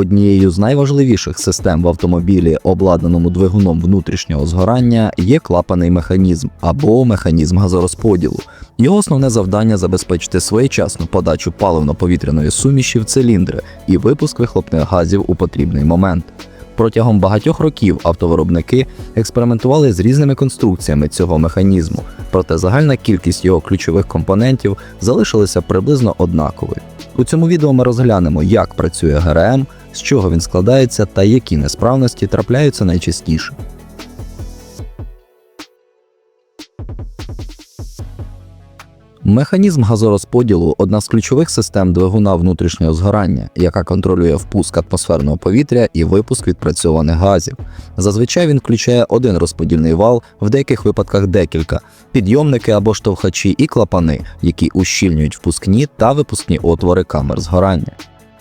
Однією з найважливіших систем в автомобілі, обладнаному двигуном внутрішнього згорання, є клапаний механізм або механізм газорозподілу. Його основне завдання забезпечити своєчасну подачу паливно-повітряної суміші в циліндри і випуск вихлопних газів у потрібний момент. Протягом багатьох років автовиробники експериментували з різними конструкціями цього механізму, проте загальна кількість його ключових компонентів залишилася приблизно однаковою. У цьому відео ми розглянемо, як працює ГРМ, з чого він складається та які несправності трапляються найчастіше. Механізм газорозподілу одна з ключових систем двигуна внутрішнього згорання, яка контролює впуск атмосферного повітря і випуск відпрацьованих газів. Зазвичай він включає один розподільний вал, в деяких випадках декілька, підйомники або штовхачі і клапани, які ущільнюють впускні та випускні отвори камер згорання.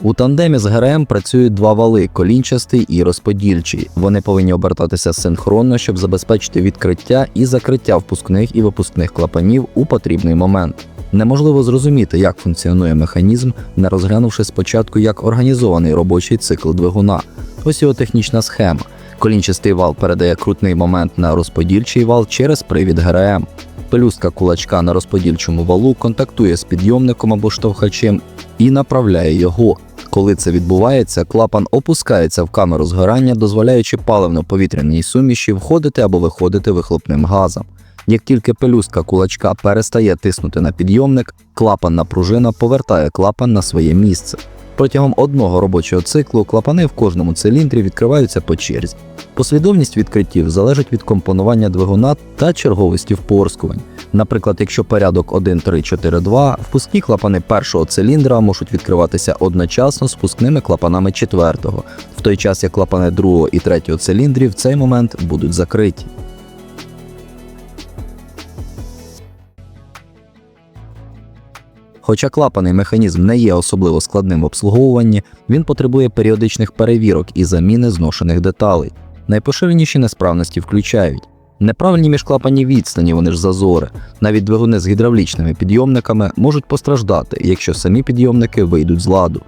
У тандемі з ГРМ працюють два вали колінчастий і розподільчий. Вони повинні обертатися синхронно, щоб забезпечити відкриття і закриття впускних і випускних клапанів у потрібний момент. Неможливо зрозуміти, як функціонує механізм, не розглянувши спочатку як організований робочий цикл двигуна. Ось його технічна схема. Колінчастий вал передає крутний момент на розподільчий вал через привід ГРМ. Пелюстка кулачка на розподільчому валу контактує з підйомником або штовхачем і направляє його. Коли це відбувається, клапан опускається в камеру згорання, дозволяючи паливно-повітряній суміші входити або виходити вихлопним газом. Як тільки пелюстка кулачка перестає тиснути на підйомник, клапанна пружина повертає клапан на своє місце. Протягом одного робочого циклу клапани в кожному циліндрі відкриваються по черзі. Послідовність відкриттів залежить від компонування двигуна та черговості впорскувань. Наприклад, якщо порядок 1, 3, 4, 2, впускні клапани першого циліндра можуть відкриватися одночасно з впускними клапанами четвертого, в той час як клапани другого і третього циліндрів в цей момент будуть закриті. Хоча клапаний механізм не є особливо складним в обслуговуванні, він потребує періодичних перевірок і заміни зношених деталей. Найпоширеніші несправності включають неправильні міжклапанні відстані, вони ж зазори. Навіть двигуни з гідравлічними підйомниками можуть постраждати, якщо самі підйомники вийдуть з ладу.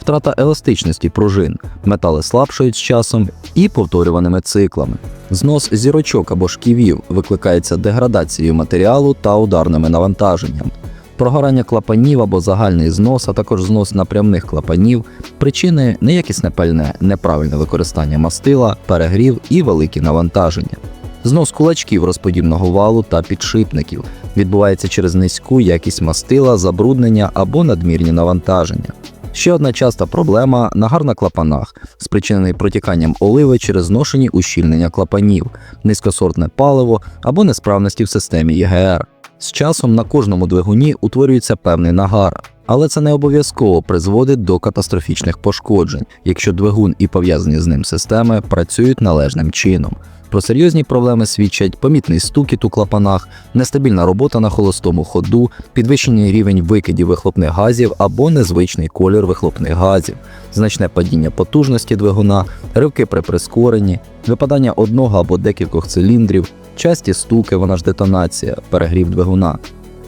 Втрата еластичності пружин, метали слабшають з часом і повторюваними циклами. Знос зірочок або шківів викликається деградацією матеріалу та ударними навантаженням. Прогорання клапанів або загальний знос, а також знос напрямних клапанів, причини неякісне пальне, неправильне використання мастила, перегрів і великі навантаження. Знос кулачків розподібного валу та підшипників відбувається через низьку якість мастила, забруднення або надмірні навантаження. Ще одна часта проблема нагар на клапанах, спричинений протіканням оливи через зношені ущільнення клапанів, низькосортне паливо або несправності в системі ЄГР. З часом на кожному двигуні утворюється певний нагар, але це не обов'язково призводить до катастрофічних пошкоджень, якщо двигун і пов'язані з ним системи працюють належним чином. Про серйозні проблеми свідчать помітний стукіт у клапанах, нестабільна робота на холостому ходу, підвищений рівень викидів вихлопних газів або незвичний колір вихлопних газів, значне падіння потужності двигуна, ривки при прискоренні, випадання одного або декількох циліндрів, часті стуки, вона ж детонація, перегрів двигуна.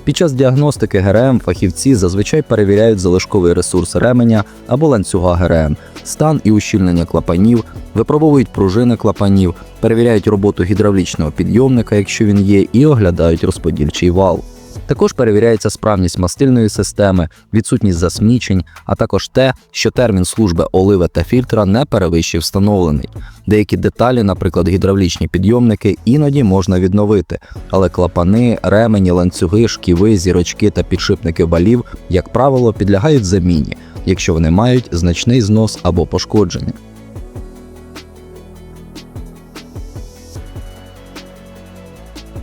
Під час діагностики ГРМ фахівці зазвичай перевіряють залишковий ресурс ременя або ланцюга ГРМ, стан і ущільнення клапанів, випробовують пружини клапанів, перевіряють роботу гідравлічного підйомника, якщо він є, і оглядають розподільчий вал. Також перевіряється справність мастильної системи, відсутність засмічень, а також те, що термін служби оливи та фільтра не перевищив встановлений. Деякі деталі, наприклад, гідравлічні підйомники, іноді можна відновити, але клапани, ремені, ланцюги, шківи, зірочки та підшипники валів, як правило, підлягають заміні, якщо вони мають значний знос або пошкодження.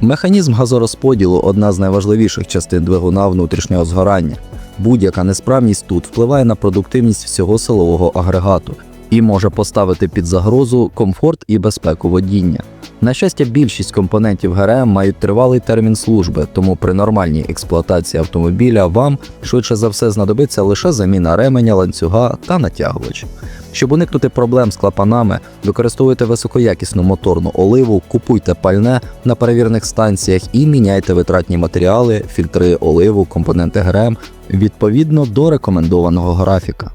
Механізм газорозподілу одна з найважливіших частин двигуна внутрішнього згорання. Будь-яка несправність тут впливає на продуктивність всього силового агрегату і може поставити під загрозу комфорт і безпеку водіння. На щастя, більшість компонентів ГРМ мають тривалий термін служби, тому при нормальній експлуатації автомобіля вам швидше за все знадобиться лише заміна ременя, ланцюга та натягувач. Щоб уникнути проблем з клапанами, використовуйте високоякісну моторну оливу, купуйте пальне на перевірених станціях і міняйте витратні матеріали, фільтри, оливу, компоненти ГРМ відповідно до рекомендованого графіка.